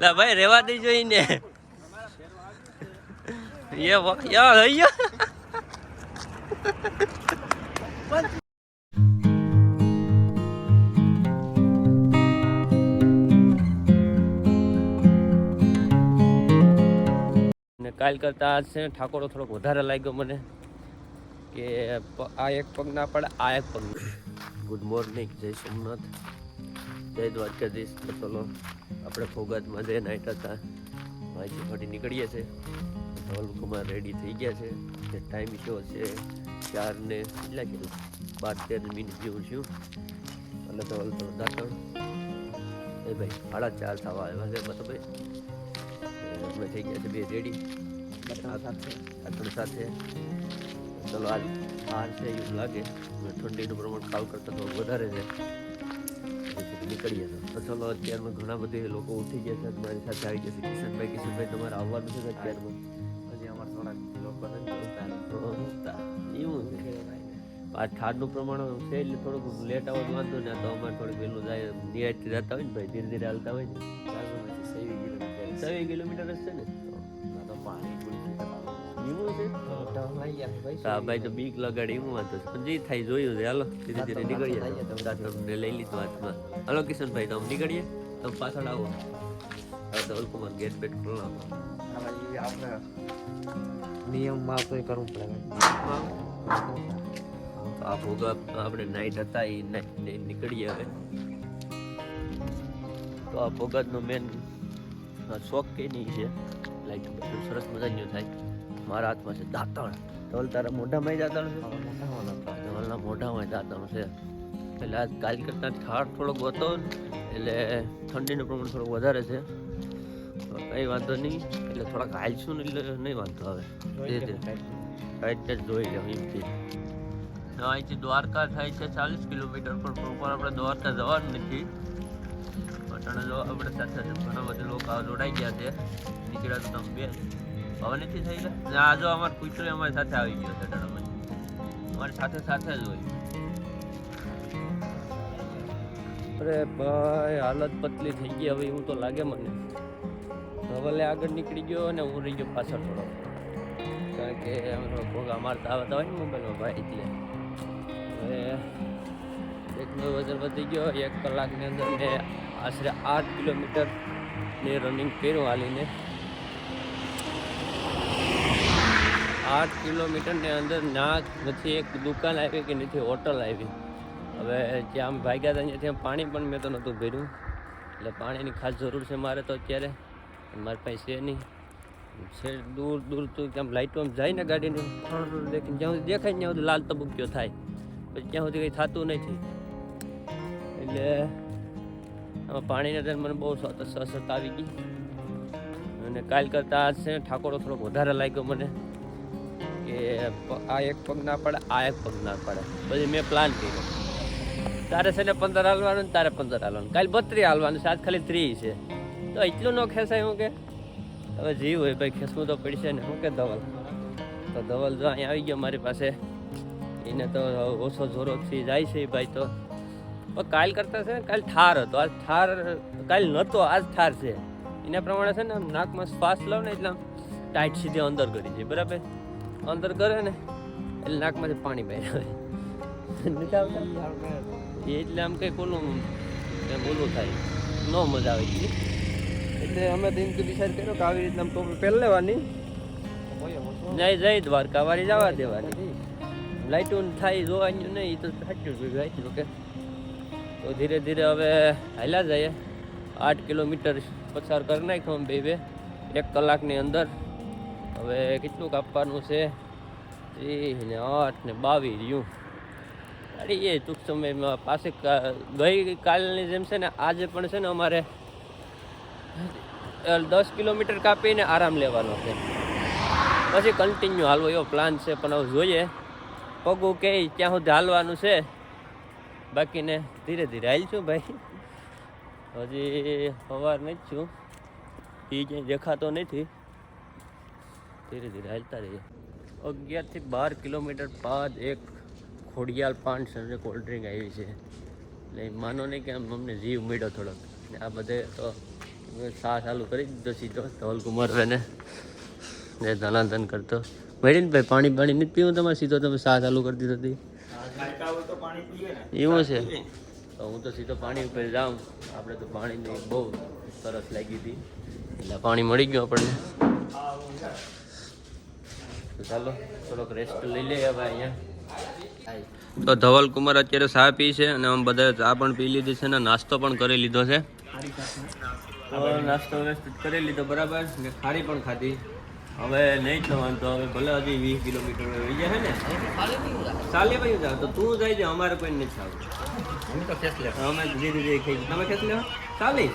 લા ભાઈ રેવા દે જોઈને એ યા ને કાલ કરતાં આજ છે ને ઠાકોરો થોડોક વધારે લાગ્યો મને કે આ એક પગ ના પડે આ એક પગ ગુડ મોર્નિંગ જય સોમનાથ. જય દ્વારકાધીશ. તો ચલો આપણે ફોગાતમાં જઈ નાઈટ હતા. માહિતી ફરી નીકળીએ છીએ. ધવલકુમાર રેડી થઈ ગયા છે. જે ટાઈમ શો છે ચાર ને કેટલા કેટલા બાર તેર મિનિટ જેવું છું એટલે ધવલ થોડો દાખલ એ ભાઈ સાડા ચાર થવા આવ્યા છે મતલબ અમે થઈ ગયા છે બે રેડી આતણ સાથે. ચલો આજ બહાર છે એવું લાગે. ઠંડીનું પ્રમાણ કાલ કરતાં થોડું વધારે છે. નીકળીએ તો ચલો અત્યારમાં ઘણા બધા લોકો ઉઠી ગયા છે. મારી સાથે આવી જશે કિશનભાઈ. કિશનભાઈ તમારે આવવાનું છે અત્યારમાં? હજી અમારે થોડાક લોકો એવું છે? આ પ્રમાણ છે એટલે થોડુંક લેટ આવો વાંધો ને તો અમારે થોડુંક વહેલું જાય. નિરાયતથી જતા હોય ને ભાઈ ધીરે ધીરે હાલતા હોય ને. સેવી કિલોમીટર. સવે કિલોમીટર જ છે ને? તો પાણી. એવું છે? તો ભાઈ, તો આ ભાઈ તો બીક લગાડી એવું વાંધો પણ જે થાય જોયું છે હાલો ધીરે ધીરે નીકળીએ તમને લઈ લીધું હાથમાં. હાલો કિશનભાઈ તો નીકળીએ. તમે પાછળ આવો. હવે તો અલ્કુમાર ગેટ બેટ આપણે નિયમમાં તો કરવું પડે તો આ ભોગા આપણે નાઈટ હતા એ નીકળીએ હવે. તો આ ભોગાતનો મેન શોખ કે નહીં છે બધું સરસ મજાનું થાય. મારા હાથમાં છે દાંતણ. તો તારા મોઢામાં દાંતણ છે? તમારા મોઢામાં દાંતણ છે. એટલે આજ કાલ કરતાં ઠાર થોડોક હતો એટલે ઠંડીનું પ્રમાણ થોડુંક વધારે છે. તો કંઈ વાંધો નહીં એટલે થોડાક હાલશું ને એટલે નહીં વાંધો આવે. ધીરે સાઈડ જ જોઈ લો અહીંથી દ્વારકા થાય છે ચાલીસ કિલોમીટર પણ પ્રોપર આપણે દ્વારકા જવાનું નથી. અટાણે જો આપણે સાથે ઘણા બધા લોકો જોડાઈ ગયા છે. નીકળ્યા તો તમે બે. હવે નથી થઈ ગયા. આ જો અમારે કૂતરો અમારી સાથે આવી ગયો છે ટણામાં અમારી સાથે સાથે જ હોય. અરે ભાઈ, હાલત પતલી થઈ ગઈ. હવે એવું તો લાગે મને. ધવલે આગળ નીકળી ગયો અને હું રહી ગયો પાછળ થોડો. કારણ કે ભોગા મારતા આવતા હોય ને મોબાઈલમાં ભાઈ, એટલે. હવે નવ વજન વધી ગયો. એક કલાકની અંદર મેં આશરે આઠ કિલોમીટર ને રનિંગ કર્યું હાલીને. આઠ કિલોમીટરની અંદર ના નથી, એક દુકાન આવી કે નથી, હોટલ આવી. હવે જ્યાં ભાગ્યા હતા ત્યાં પાણી પણ મેં તો નહોતું ભર્યું. એટલે પાણીની ખાસ જરૂર છે મારે તો અત્યારે. મારી પાસે છે નહીં. છે દૂર દૂર તો આમ લાઇટો જાય ને ગાડીને. દેખીને જ્યાં સુધી દેખાય ત્યાં સુધી લાલ તબુક્યો થાય. પછી ત્યાં સુધી કંઈ થતું નથી. એટલે આમાં પાણીને અંદર મને બહુ સત સત આવી ગઈ. અને કાલ કરતાં આજ છે ને ઠાકોરો થોડોક વધારે લાગ્યો મને. કે આ એક પગ ના પડે, આ એક પગ ના પડે. પછી મેં પ્લાન કર્યો તારે છે ને પંદર હાલવાનું ને તારે પંદર હાલવાનું. કાલે બત્રી હાલવાનું આજ ખાલી ત્રીસ છે. તો એટલું ન ખેંચાય હું કે? હવે જીવ હોય ભાઈ, ખેંચવું તો પડશે ને. શું કે ધવલ? તો ધવલ જો અહીંયા આવી ગયો મારી પાસે. એને તો ઓછો જોરોથી જાય છે ભાઈ તો. પણ કાલ કરતાં છે ને, કાલ ઠાર હતો. આજ ઠાર, કાલ નહોતો આજ ઠાર છે. એના પ્રમાણે છે ને નાકમાં શ્વાસ લઉં ને એટલે ટાઈટ સીધી અંદર કરી છે બરાબર? અંદર કરે ને એટલે નાકમાંથી પાણી બહાર આવે એટલે આમ કંઈક ઓલું બોલવું થાય. ન મજા આવે એટલી એટલે અમે તો તો ડિસાઈડ કર્યો કે આવી રીતના ટોપી પહેરી લેવાની. જય જય દ્વારકા વાળી જવા દેવાની. લાઇટું થાય જોવાનું નહીં એ તો સાચું જ હોય કે તો ધીરે ધીરે હવે હાલ્યા જઈએ. આઠ કિલોમીટર પસાર કરી નાખ્યો બે બે. એક કલાકની અંદર હવે કેટલું કાપવાનું છે? ત્રીસ ને આઠ ને બાવીસ રહ્યું અરે એ ટૂંક સમયમાં પાસે ગઈ કાલની જેમ છે ને, આજે પણ છે ને અમારે દસ કિલોમીટર કાપીને આરામ લેવાનો છે. પછી કન્ટિન્યુ હાલવો એવો પ્લાન છે, પણ હવે જોઈએ. પગું કે ત્યાં સુધી હાલવાનું છે. બાકીને ધીરે ધીરે હાલશું ભાઈ. હજી સવાર નથી છું એ ક્યાંય દેખાતો નથી. ધીરે ધીરે હાલતા રહીએ. અગિયારથી બાર કિલોમીટર બાદ એક ખોડિયાલ પાન સર કોલ્ડ ડ્રિંક આવી છે. એટલે માનો નહીં કે આમ અમને જીવ મળ્યો થોડોક. ને આ બધે તો સા ચાલુ કરી દીધો સીધો ધવલ કુમાર ને ધનાધન કરતો. ભાઈ, પાણી પાણી નથી પીવું તમારે? સીધો તમે સાહ ચાલુ કરી દીધો હતી એવું છે? તો હું તો સીધો પાણી ઉપર જાઉં. આપણે તો પાણીની બહુ સરસ લાગી હતી. એટલે પાણી મળી ગયું આપણને. તો ચાલો થોડોક રેસ્ટ લઈ લઈએ હવે અહીંયા. તો ધવલ કુમાર અત્યારે ચા પી છે અને આમ બધા ચા પણ પી લીધી છે અને નાસ્તો પણ કરી લીધો છે. નાસ્તો વ્યવસ્થિત કરી લીધો બરાબર ને ખારી પણ ખાધી. હવે નહીં જ વાંધો હવે ભલે હજી વીસ કિલોમીટર વહી જાય ને. ચાલે ભાઈ જાવ તો તું જાય છે અમારે કોઈ નથી ચાલતું. અમે ધીરે ધીરે ખાઈ તમે ખેંચ લેવા ચાલી?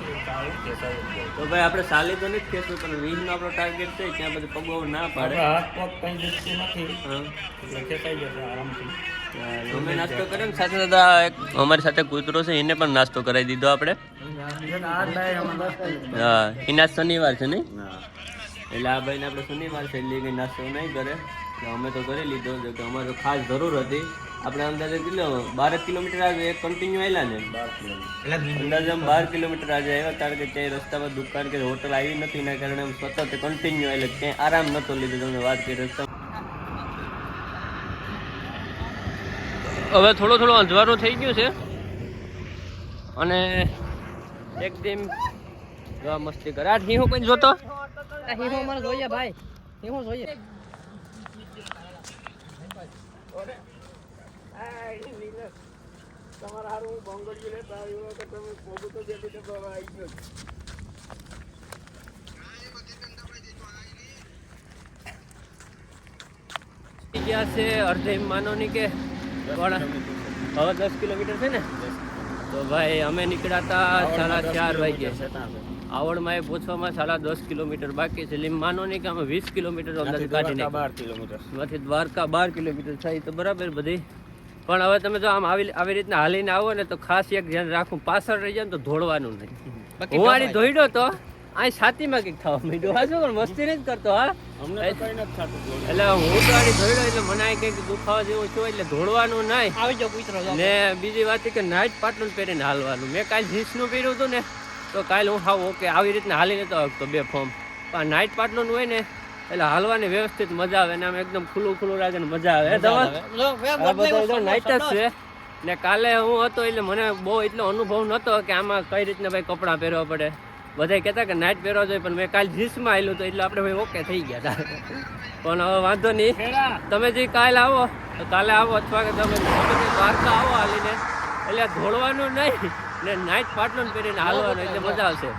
તો ભાઈ આપણે ચાલી તો નથી ખેંચવું પણ વીસ નો આપણો ટાર્ગેટ છે ત્યાં બધું પગો ના પાડે. અમે નાસ્તો કર્યો ને સાથે સાથે એક અમારી સાથે કૂતરો છે એને પણ નાસ્તો કરાવી દીધો આપણે. હા એ એના શનિવાર છે નહીં? એટલે આ ભાઈને આપણે શનિવાર છે એટલે કંઈ નાસ્તો નહીં કરે. એટલે અમે તો કરી લીધો જો કે અમારે ખાસ જરૂર હતી. આપણે અંદાજે કેટલો બારેક કિલોમીટર આજે એક કન્ટિન્યુ આવેલા ને? અંદાજે આમ બાર કિલોમીટર આજે આવ્યા કારણ કે ત્યાં રસ્તામાં દુકાન કે હોટલ આવી નથી એના કારણે આમ સતત કન્ટિન્યુ એટલે ક્યાંય આરામ નહોતો લીધો તમને વાત કરી રસ્તા હવે થોડો થોડો અંધવારો થઈ ગયો છે. અને એકદમ મસ્તી કરે આ ઠીહો કોઈ જોતો? હિમો મને જોઈએ ભાઈ. હિમો જોઈએ. ગયા છે? અડધે માનો ની કે હવે દસ કિલોમીટર છે ને? તો ભાઈ અમે નીકળ્યા હતા સાડા ચાર વાગે આવડમાં એ પહોંચવામાં સાડા દસ કિલોમીટર બાકી છે. એટલે માનો નહીં કે અમે વીસ કિલોમીટર અંદાજે કાઢીને. બાર કિલોમીટર. માંથી દ્વારકા બાર કિલોમીટર થાય તો બરાબર બધી. પણ હવે તમે જો આમ આવી આવી રીતના હાલીને આવો ને તો ખાસ એક ધ્યાન રાખવું. પાછળ રહી જાય ને તો ધોળવાનું નહીં. હું આની ધોઈડો તો આ છાતીમાં કંઈક થવા માંડ્યો. હા શું પણ મસ્તી નહીં જ કરતો હા? એટલે હું તો આની ધોઈડો એટલે મને કંઈક દુખાવા જેવું છું એટલે ધોળવાનું નહીં. આવી જાવ કૂતરો ને બીજી વાત એ કે નાઇટ પાટલું પહેરીને હાલવાનું. મેં કાલે જીન્સનું પહેર્યું હતું ને. તો કાલે હું હાવ ઓકે આવી રીતના હાલી નતો શકતો બે ફોર્મ. પણ નાઇટ પાર્ટનું હોય ને એટલે હાલવાની વ્યવસ્થિત મજા આવે ને આમ એકદમ ખુલ્લું ખુલ્લું રાખે ને મજા આવે. નાઇટ જ છે. ને કાલે હું હતો એટલે મને બહુ એટલો અનુભવ નહોતો કે આમાં કઈ રીતના ભાઈ કપડાં પહેરવા પડે. બધા કહેતા કે નાઇટ પહેરવા જોઈએ પણ મેં કાલે જીન્સમાં આવેલું તો એટલે આપણે ભાઈ ઓકે થઈ ગયા હતા. પણ હવે વાંધો નહીં. તમે જે કાલે આવો તો કાલે આવો અથવા કે તમે દ્વારકા આવો હાલીને. એટલે ધોળવાનું નહીં. ને નાઇટ પાટલું પહેરીને હાલવાનું એટલે મજા આવશે.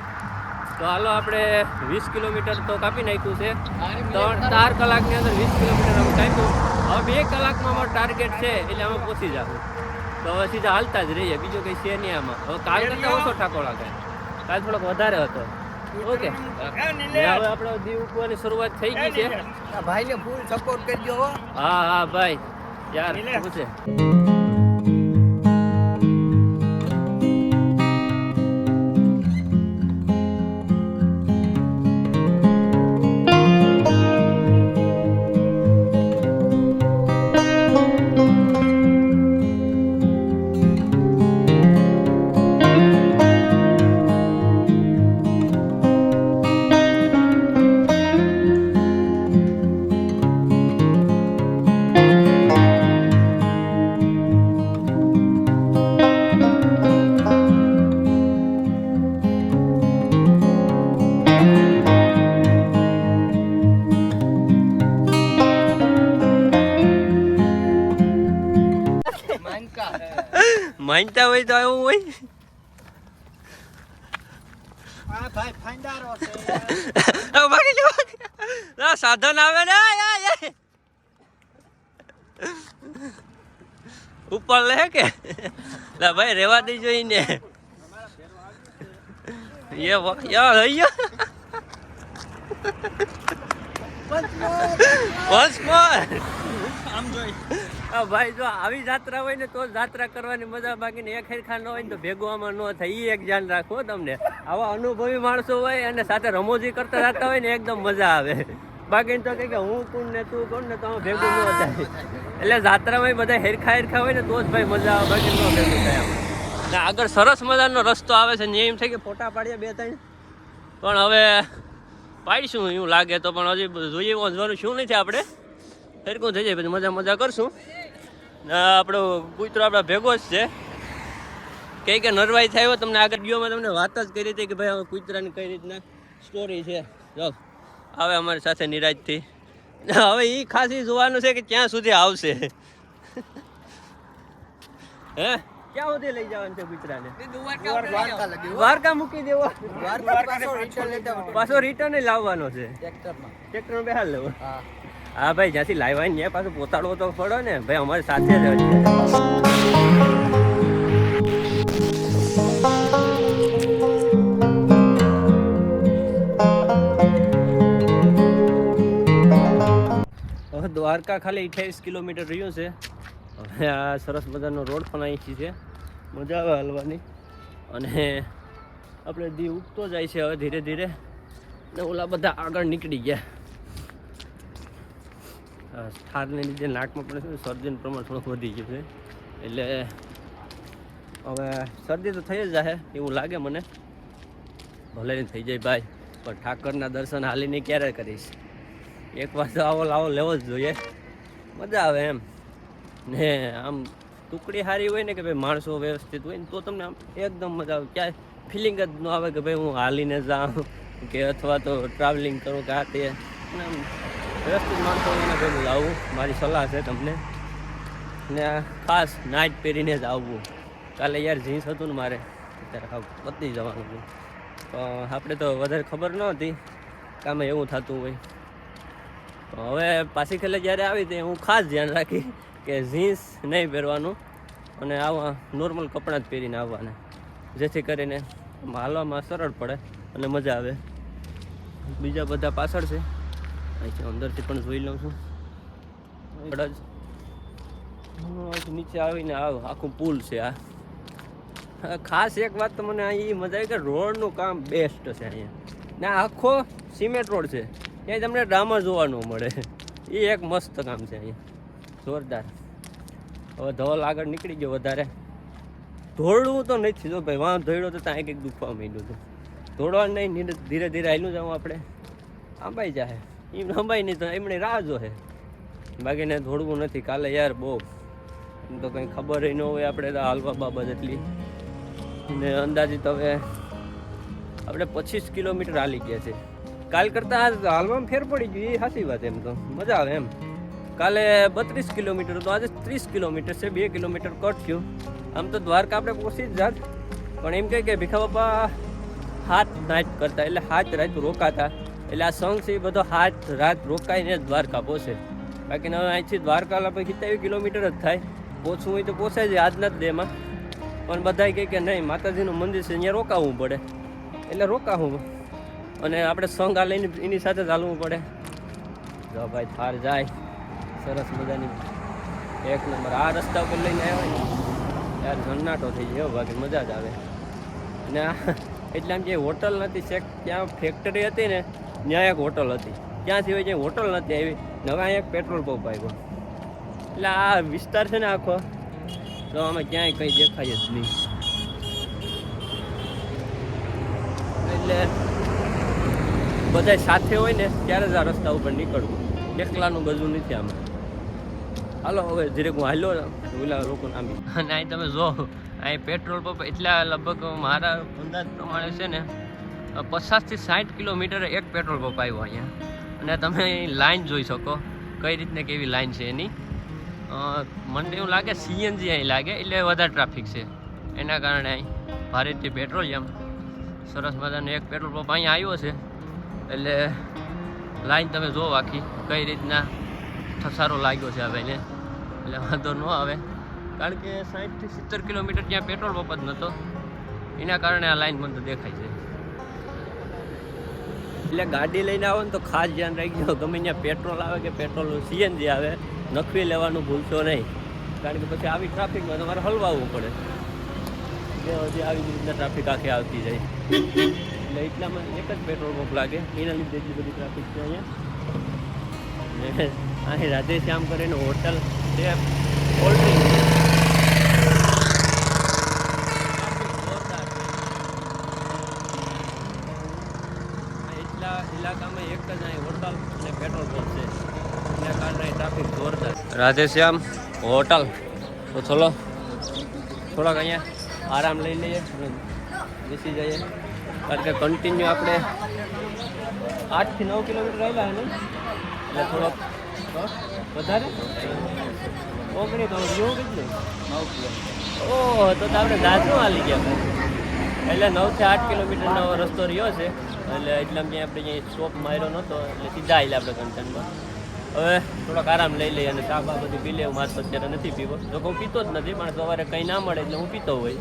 તો હાલો આપણે વીસ કિલોમીટર તો કાપી નાખ્યું છે. ત્રણ ચાર કલાકની અંદર વીસ કિલોમીટર અમે કાપ્યું. હવે બે કલાકમાં અમારો ટાર્ગેટ છે એટલે અમે પહોંચી જાઉં તો હવે સીધા હાલતા જ રહીએ બીજું કંઈ છે નહીં આમાં. હવે કાલ કરતાં ઓછો ઠાકોર લાગે. કાલ થોડોક વધારે હતો. ઓકે. હવે આપણે દીવ ઉપવાની શરૂઆત થઈ ગઈ છે. ભાઈ ફૂલ સપોર્ટ કરજો હા. હા ભાઈ. યાર શું છે? સાધન આવે ને? ઉપર લે કે? લા ભાઈ રેવા દે જોઈને એ યાર અહીંયા વન્સ મોર ભાઈ જો આવી જાત્રા હોય ને તો જાત્રા કરવાની મજા બાકી ને એક ખેરખા ન હોય ને તો ભેગવામાં ન થાય. એ એક ધ્યાન રાખો તમને. આવા અનુભવી માણસો હોય અને સાથે રમોજી કરતા જતા હોય ને એકદમ મજા આવે. બાકી તો કે હું કોણ ને તું કોણ ને તો ભેગું ન થાય. એટલે જાત્રામાં બધા હેરખા હેરખા હોય ને તો જ ભાઈ મજા આવે, બાકી ન ભેગું થાય ને આગળ સરસ મજાનો રસ્તો આવે છે, ને એમ થાય કે ફોટા પાડ્યા બે ત્રણ. પણ હવે પાડીશું, એવું લાગે તો પણ હજી જોઈએ વાંધવાનું શું નથી આપણે. ફેરકું થઈ જાય, પછી મજા મજા કરશું. ને આપણો કૂતરો આપણા ભેગો જ છે. કઈ કે નરવાઈ થાય તમને આગળ વિડીયોમાં તમને વાત જ કરી હતી કે ભાઈ હવે કૂતરાની કઈ રીતના સ્ટોરી છે. જો આવે અમારી સાથે નિરાજથી હવે એ ખાસ ઈ જોવાનું છે કે ક્યાં સુધી આવશે? હે? ક્યાં સુધી લઈ જવાનું છે કૂતરાને દ્વારકા મૂકી દેવો. પાછો રિટર્ન લાવવાનો છે. ટ્રેક્ટરમાં. ટ્રેક્ટર બેહાર લેવો. હા. ભાઈ જ્યાંથી લાવવાની ને ત્યાં પાછું પોતાડવો તો પડો ને. ભાઈ અમારી સાથે જ દ્વારકા ખાલી અઠ્યાવીસ કિલોમીટર રહ્યું છે. હવે આ સરસ મજાનો રોડ પણ અહીંથી છે. મજા આવે હલવાની. અને આપણે દી ઉગતો જાય છે હવે ધીરે ધીરે. ને ઓલા બધા આગળ નીકળી ગયા. ઠારને લીધે નાકમાં પણ શું શરદીનું પ્રમાણ થોડુંક વધી ગયું છે. એટલે હવે શરદી તો થઈ જ જાય એવું લાગે મને. ભલે થઈ જાય ભાઈ, પણ ઠાકરના દર્શન હાલીને ક્યારે કરીશ? એક વાર તો આવો લાવો, લેવો જ જોઈએ. મજા આવે એમ. ને આમ ટુકડી સારી હોય ને કે ભાઈ માણસો વ્યવસ્થિત હોય ને તો તમને આમ એકદમ મજા આવે. ક્યાંય ફિલિંગ જ ન આવે કે ભાઈ હું હાલીને જાઉં કે અથવા તો ટ્રાવેલિંગ કરું કે આ તે. અને આમ વ્યવસ્થિત માણસો હોય લાવું. મારી સલાહ છે તમને. ને ખાસ નાઇટ પહેરીને જ આવવું. કાલે યાર જીન્સ હતું ને મારે. અત્યારે હા પતી જવાનું હતું આપણે તો વધારે ખબર ન હતી કામે એવું થતું હોય. તો હવે પાછી ખેલે જ્યારે આવી તે હું ખાસ ધ્યાન રાખી કે જીન્સ નહીં પહેરવાનું અને આવા નોર્મલ કપડાં જ પહેરીને આવવાના. જેથી કરીને હાલવામાં સરળ પડે અને મજા આવે. બીજા બધા પાછળ છે. અહીંથી અંદરથી પણ જોઈ લઉં છું. જ. નીચે આવીને આવ આખું પુલ છે આ. ખાસ એક વાત તો મને અહીં મજા આવી કે રોડનું કામ બેસ્ટ છે અહીંયા. ને આખો સિમેન્ટ રોડ છે. ત્યાં તમને ડ્રામા જોવાનું મળે. એ એક મસ્ત કામ છે અહીંયા. જોરદાર. હવે ધવલ આગળ નીકળી ગયો વધારે. ધોળવું તો નથી જો ભાઈ વાં દોડ્યો તો ત્યાં એક દુખવા માંડ્યું હતું. ધોળવા નહીં ધીરે ધીરે હાલ્યું જાઉં આપણે. આંબાઈ જાય એમ અંબાઈ નહીં તો એમણે રાહ જોહે. બાકીને ધોળવું નથી, કાલે યાર બહુ. એમ તો કંઈ ખબર ન હોય આપણે તો હાલવા બાબત એટલી. ને અંદાજિત હવે આપણે પચીસ કિલોમીટર હાલી ગયા છે. કાલ કરતાં આજ હાલવામાં ફેર પડી ગયું એ સાચી વાત એમ તો. મજા આવે એમ. કાલે બત્રીસ કિલોમીટર તો આજે ત્રીસ કિલોમીટર છે, બે કિલોમીટર કટ થયું. આમ તો દ્વારકા આપણે પહોંચી જ જાત. પણ એમ કહે કે ભીખા બાપા, હાથ નાચ કરતા, એટલે હાથ રાત રોકાતા. એટલે આ સંઘ છે એ બધો હાથ રાત રોકાઈને જ દ્વારકા પહોંચે બાકી હવે અહીંથી દ્વારકા લગભગ સિત્તેર કિલોમીટર જ થાય. પહોંચવું હોય તો પહોંચાય જાય આજના જ દેમાં. પણ બધા કહે કે નહીં, માતાજીનું મંદિર છે, અહીંયા રોકાવવું પડે. એટલે રોકાવું. અને આપણે સોંગ આ લઈને એની સાથે ચાલવું પડે. જો ભાઈ થાર જાય. સરસ મજાની એક નંબર. આ રસ્તા ઉપર લઈને આવ્યો યાર સન્નાટો થઈ ગયો બાકી મજા જ આવે. અને એટલે આમ જે હોટલ નથી શેક ત્યાં ફેક્ટરી હતી ને, ત્યાં એક હોટલ હતી. ત્યાં સિવાય જે હોટલ નથી આવી. નવા એક પેટ્રોલ પંપ આવ્યો એટલે આ વિસ્તાર છે ને આખો, તો આમાં ક્યાંય કંઈ દેખાય જ નહીં. એટલે બધા સાથે હોય ને, ત્યારે જ આ રસ્તા ઉપર નીકળવું. એકલાનું બધું નથી આમાં. હાલો, હવે ધીરે હું હાલો ઓલા લોકો આમી. અને અહીં તમે જો, અહીં પેટ્રોલ પંપ એટલા લગભગ મારા અંદાજ પ્રમાણે છે ને પચાસથી સાઠ કિલોમીટર એક પેટ્રોલ પંપ આવ્યો અહીંયા. અને તમે લાઈન જોઈ શકો, કઈ રીતને કેવી લાઈન છે એની. મને એવું લાગે સીએનજી અહીં લાગે, એટલે વધારે ટ્રાફિક છે. એના કારણે અહીં ભારતીય પેટ્રોલિયમ સરસ મજાનો એક પેટ્રોલ પંપ અહીંયા આવ્યો છે. એટલે લાઈન તમે જુઓ આખી, કઈ રીતના ઠસારો લાગ્યો છે આ ભાઈને. એટલે વાંધો ન આવે. કારણ કે સાઠથી સિત્તેર કિલોમીટર ત્યાં પેટ્રોલ પંપ જ નહોતો એના કારણે આ લાઈન મને દેખાય છે. એટલે ગાડી લઈને આવો ને તો ખાસ ધ્યાન રાખજો. ગમે ત્યાં પેટ્રોલ આવે કે પેટ્રોલ સીએનજી આવે, નખવી લેવાનું ભૂલશો નહીં. કારણ કે પછી આવી ટ્રાફિકમાં તમારે હલવાવું પડે. બે હજી આવી જ રીતના ટ્રાફિક આખી આવતી જાય. એટલે એટલામાં એક જ પેટ્રોલ પંપ લાગે. એના લીધે એટલી બધી ટ્રાફિક છે અહીંયા. અહીં રાધે શ્યામ કરીને હોટલ છે. કોલ્ડ ડ્રિંક એક જ અહીં હોટલ અને પેટ્રોલ પંપ છે. એના ટ્રાફિક જોરદાર રાધેશ્યામ હોટલ તો ચલો, થોડાક અહીંયા આરામ લઈ લઈએ બેસી જઈએ. કારણ કે કન્ટિન્યુ આપણે આઠથી નવ કિલોમીટર રહેલા ને એટલે થોડોક વધારે? ઓગણી તો જેવું કેટલું? નવ કિલોમીટર ઓહો તો આપણે ગાજનું હાલી ગયા એટલે નવથી આઠ કિલોમીટરનો રસ્તો રહ્યો છે. એટલે એટલે અમે આપણે અહીંયા સ્ટોપ માર્યો નહોતો, એટલે સીધા આવેલા આપણે કંચનમાં હવે થોડોક આરામ લઈ લઈએ અને ચા બા બધું પી લેવું મારે અત્યારે નથી પીવો. તો હું પીતો જ નથી, પણ સવારે કંઈ ના મળે એટલે હું પીતો હોય.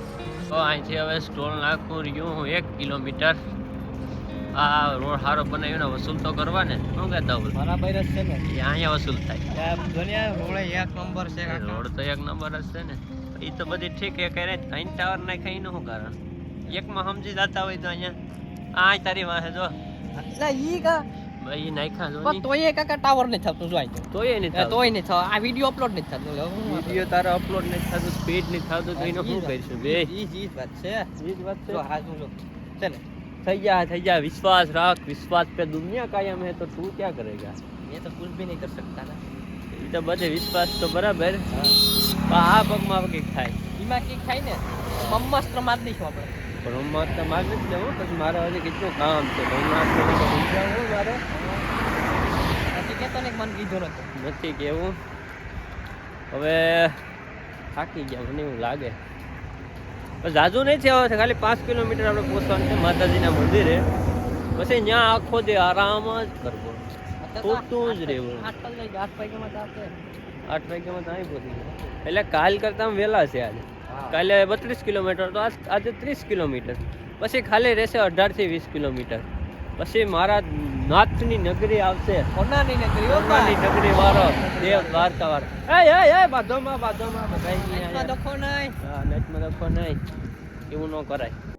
તો અહીંથી હવે સ્ટોલ નાખું રહ્યું હું એક કિલોમીટર. આ રોડ સારો બનાવ્યો ને વસૂલ તો કરવા ને શું કહેતા હોય મારા ભાઈ રસ છે ને. અહીંયા વસૂલ થાય. રોડે એક નંબર છે. રોડ તો એક નંબર જ છે ને. એ તો બધી ઠીક એ કરે ત્રણ ટાવર નાખાય એનું શું કારણ? એકમાં સમજી જતા હોય તો અહીંયા. આ તારી વાંહે જો. એટલે ઈ કા ભાઈ નાખ્યા જો પણ તોય એ કાકા ટાવર નહીં થતું જો અહીં તોય નહીં તો. તોય નહીં થતું આ વિડિયો અપલોડ નહીં થતું લે હું વિડીયો તારો અપલોડ નથી થતું સ્પીડ નથી થતું તો એનું શું કરીશું બે ઈ જ ઈ જ વાત છે એ જ વાત જો હા શું જો છે ને થઈ જા થઈ જા વિશ્વાસ રાખ વિશ્વાસ पे दुनिया कायम है तो तू क्या करेगा ये तो कुछ भी नहीं कर सकता ना એ તો બધે વિશ્વાસ તો બરાબર પણ આ પગમાં કંઈક થાય ઈમાં કી ખાઈ ને મમ્મસ્ત્ર માર દઈશું આપણે બ્રહ્માસ્ત્ર તો માર નથી લેવું પછી મારે હજી કેટલું કામ છે? બ્રહ્માસ્ત્ર મારે. પછી કેતો ને મને કીધો નતો. નથી કેવું. હવે થાકી ગયા મને એવું લાગે. જાજુ નહીં છે હવે ખાલી પાંચ કિલોમીટર આપણે પહોંચવાનું છે માતાજીના મંદિરે. પછી ત્યાં આખો દે આરામ જ કરવો. ખોટું જ રહેવું. આઠ વાગ્યામાં આઠ વાગ્યામાં તો અહીં પહોંચી એટલે કાલ કરતાં વહેલા છે આજે. કાલે બત્રીસ કિલોમીટર તો આજે ત્રીસ કિલોમીટર. પછી ખાલી રહેશે અઢારથી વીસ કિલોમીટર. પછી મારા નાથની નગરી આવશે. સોનાની નગરી સોનાની નગરી વાળો દેવ દ્વારકા વાળો એ એ એ બાધોમાં બાધોમાં બધાય નહીં. નેટમાં લખો નહીં. એવું ન કરાય.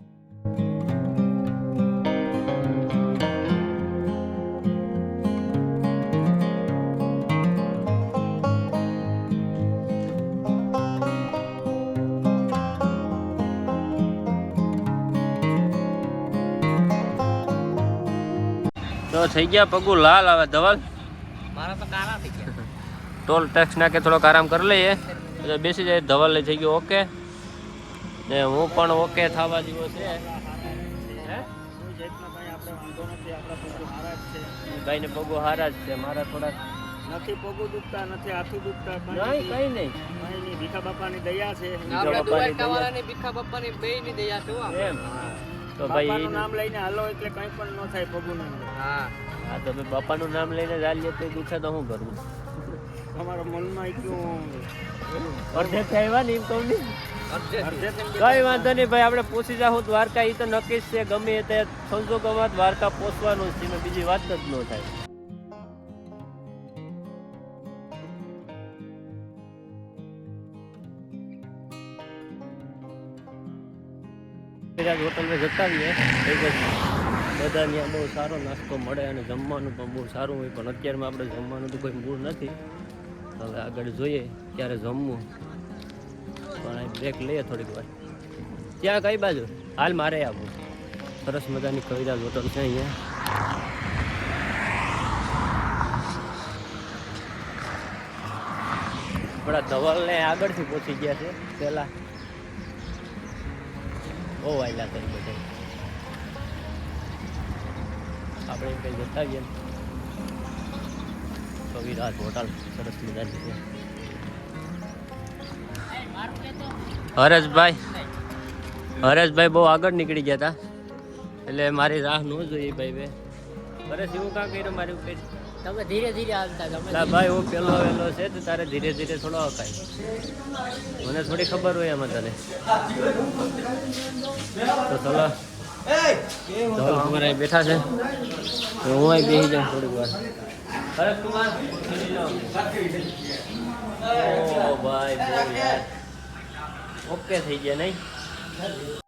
તો થઈ ગયા પગું લાલ આવે ધવલ મારા તો કારા થઈ ગયા. ટોલ ટેક્સ નાખે થોડોક આરામ કરી લઈએ. એટલે બેસી જાય ધવલ લઈ થઈ ગયો ઓકે. ને હું પણ ઓકે થવા જેવો છે. હે? ભાઈ ને પગો હારા જ છે. મારા થોડાક નથી પગું દુખતા નથી હાથું દુખતા નહીં કઈ નહીં. કઈ નહીં ભીખા બાપાની દયા છે. આપણે બાપાની. ભીખા બાપાની બેયની દયા છે એમ. તો ભાઈ નામ લઈને હાલો એટલે કઈ પણ ન થાય પગું નહીં હા. હા તો બાપાનું નામ લઈને ચાલીએ તો દુખે તો શું કરવું તમારા મનમાં કયું અડધેથી આવ્યા ને એમ કહું કઈ વાંધો નહીં ભાઈ આપણે પોસી જાઉં દ્વારકા એ તો નક્કી જ છે ગમે તે સંજોગોમાં દ્વારકા પોસવાનું જ છે બીજી વાત જ ન થાય. ગુજરાત હોટલમાં જતા રહીએ. એક જ બધા ત્યાં બહુ સારો નાસ્તો મળે અને જમવાનું પણ બહુ સારું હોય. પણ અત્યારમાં આપણે જમવાનું તો કોઈ મૂળ નથી. હવે આગળ જોઈએ ક્યારે જમવું. પણ બ્રેક લઈએ થોડીક વાર. ત્યાં કઈ બાજુ? હાલ મારે આવું. સરસ મજાની કવિરાજ હોટલ છે અહીંયા. આપણા ધવલને આગળથી પહોંચી ગયા છે. પહેલા બહુ વાયલા કરી બધા. આપણે એમ કંઈ જતા આવીએ. કવિરાજ હોટલ સરસ મજાની છે. હરેશભાઈ. હરેશભાઈ બહુ આગળ નીકળી ગયા હતા એટલે મારી રાહ ન જોઈ ભાઈ બે. હરેશ, એવું કામ કર્યું મારી ઉપર? તમે ધીરે ધીરે આવતા તમે ભાઈ હું પેલો વેલો છે. તો તારે ધીરે ધીરે થોડો અકાય મને થોડી ખબર હોય એમાં તને. તો ચલો. અહીં બેઠા છે. તો હું અહીં બેસી જાઉં થોડીક વાર. હરેશ કુમાર ઓ ભાઈ ઓકે થઈ ગયા નહીં?